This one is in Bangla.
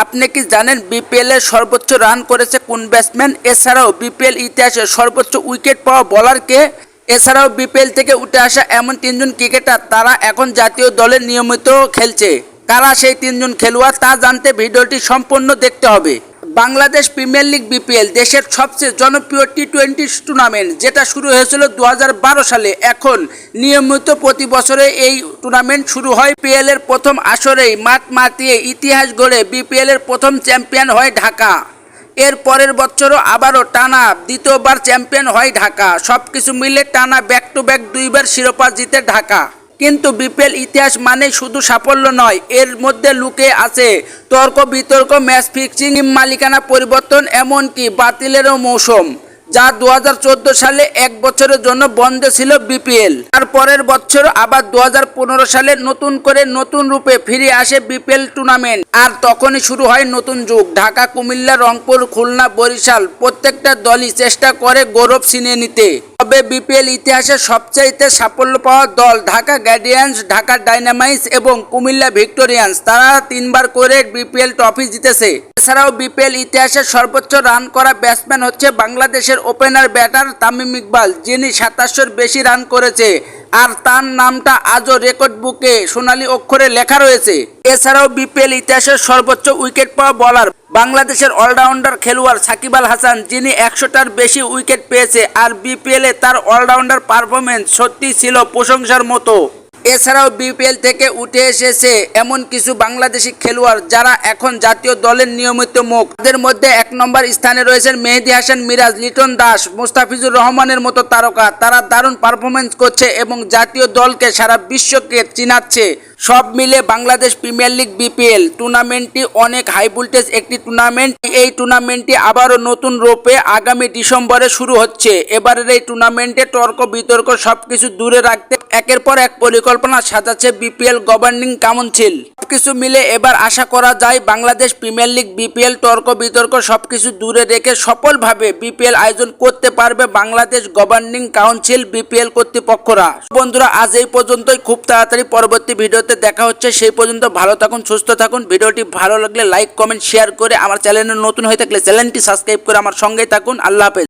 আপনি কি জানেন বিপিএল সর্বোচ্চ রান করেছে কোন ব্যাটসম্যান এছাড়াও বিপিএল ইতিহাসে সর্বোচ্চ উইকেট পাওয়া বলারকে এছাড়াও বিপিএল থেকে উঠে আসা এমন তিনজন ক্রিকেটার তারা এখন জাতীয় দলে নিয়মিত খেলছে। কারা সেই তিনজন খেলোয়াড় তা জানতে ভিডিওটি সম্পূর্ণ দেখতে হবে। বাংলাদেশ প্রিমিয়ার লিগ বিপিএল দেশের সবচেয়ে জনপ্রিয় টি টোয়েন্টি টুর্নামেন্ট, যেটা শুরু হয়েছিল দু হাজার বারো সালে। এখন নিয়মিত প্রতি বছরে এই টুর্নামেন্ট শুরু হয় পিএল এর প্রথম আসরেই। মাঠ মাতিয়ে ইতিহাস গড়ে বিপিএল এর প্রথম চ্যাম্পিয়ন হয় ঢাকা। এর পরের বছরও আবারও টানা দ্বিতীয়বার চ্যাম্পিয়ন হয় ঢাকা। সবকিছু মিলে টানা ব্যাক টু ব্যাক দুইবার শিরোপা জিতে ঢাকা। কিন্তু বিপিএল ইতিহাস মানে শুধু সাফল্য নয়, এর মধ্যে লুকে আছে তর্ক, বিতর্ক, ম্যাচ ফিক্সিং, মালিকানা পরিবর্তন, এমনকি বাতিলেরও মৌসুম, যা দু হাজার চোদ্দ সালে এক বছরের জন্য বন্ধ ছিল বিপিএল। তার পরের বছর আবার দু হাজার পনেরো সালে নতুন করে নতুন রূপে ফিরে আসে বিপিএল টুর্নামেন্ট। আর তখনই শুরু হয় নতুন যুগ। ঢাকা, কুমিল্লা, রংপুর, খুলনা, বরিশাল প্রত্যেকটা দলই চেষ্টা করে গৌরব ছিনিয়ে নিতে। তবে বিপিএল ইতিহাসে সবচাইতে সাফল্য পাওয়া দল ঢাকা গ্যাডিয়ান্স ঢাকা ডাইনামাইটস এবং কুমিল্লা ভিক্টোরিয়ান্স। তারা তিনবার করে বিপিএল ট্রফি জিতেছে। এছাড়াও বিপিএল ইতিহাসে সর্বোচ্চ রান করা ব্যাটসম্যান হচ্ছে বাংলাদেশের ওপেনার ব্যাটার তামিম ইকবাল, যিনি সাতাশশোর বেশি রান করেছে। আর তার নামটা আজও রেকর্ড বুকে সোনালী অক্ষরে লেখা রয়েছে। এছাড়াও বিপিএল ইতিহাসের সর্বোচ্চ উইকেট পাওয়া বলার বাংলাদেশের অলরাউন্ডার খেলোয়াড় সাকিব আল হাসান, যিনি একশোটার বেশি উইকেট পেয়েছে। আর বিপিএলে তার অলরাউন্ডার পারফরমেন্স সত্যি ছিল প্রশংসার মতো। এছাড়াও বিপিএল থেকে উঠে এসেছে এমন কিছু বাংলাদেশি খেলোয়াড় যারা এখন জাতীয় দলের নিয়মিত মুখ। তাদের মধ্যে এক নম্বর স্থানে রয়েছেন মেহেদি হাসান, মিরাজ, লিটন দাস, মুস্তাফিজুর রহমানের মতো তারকা। তারা দারুণ পারফরমেন্স করছে এবং জাতীয় দলকে সারা বিশ্বকে চিনাচ্ছে। সব মিলে বাংলাদেশ প্রিমিয়ার লিগ বিপিএল টুর্নামেন্টটি অনেক হাই ভোল্টেজ একটি টুর্নামেন্ট এই টুর্নামেন্টটি আবারও নতুন রূপে আগামী ডিসেম্বরে শুরু হচ্ছে। এবারের এই টুর্নামেন্টে তর্ক বিতর্ক সবকিছু দূরে রাখতে একের পর এক পরিকল্পনা সাজাচ্ছে বিপিএল গভর্নিং কাউন্সিল। সবকিছু মিলে এবার আশা করা যায় বাংলাদেশ প্রিমিয়ার লিগ, বিপিএল তর্ক বিতর্ক সবকিছু দূরে রেখে সফলভাবে বিপিএল আয়োজন করতে পারবে বাংলাদেশ গভর্নিং কাউন্সিল বিপিএল কর্তৃপক্ষরা। বন্ধুরা, আজ এই পর্যন্তই। খুব তাড়াতাড়ি পরবর্তী ভিডিওতে দেখা হচ্ছে। সেই পর্যন্ত ভালো থাকুন, সুস্থ থাকুন। ভিডিওটি ভালো লাগলে লাইক, কমেন্ট, শেয়ার করে আমার চ্যানেলে নতুন হয়ে থাকলে চ্যানেলটি সাবস্ক্রাইব করে আমার সঙ্গেই থাকুন। আল্লাহ হাফেজ।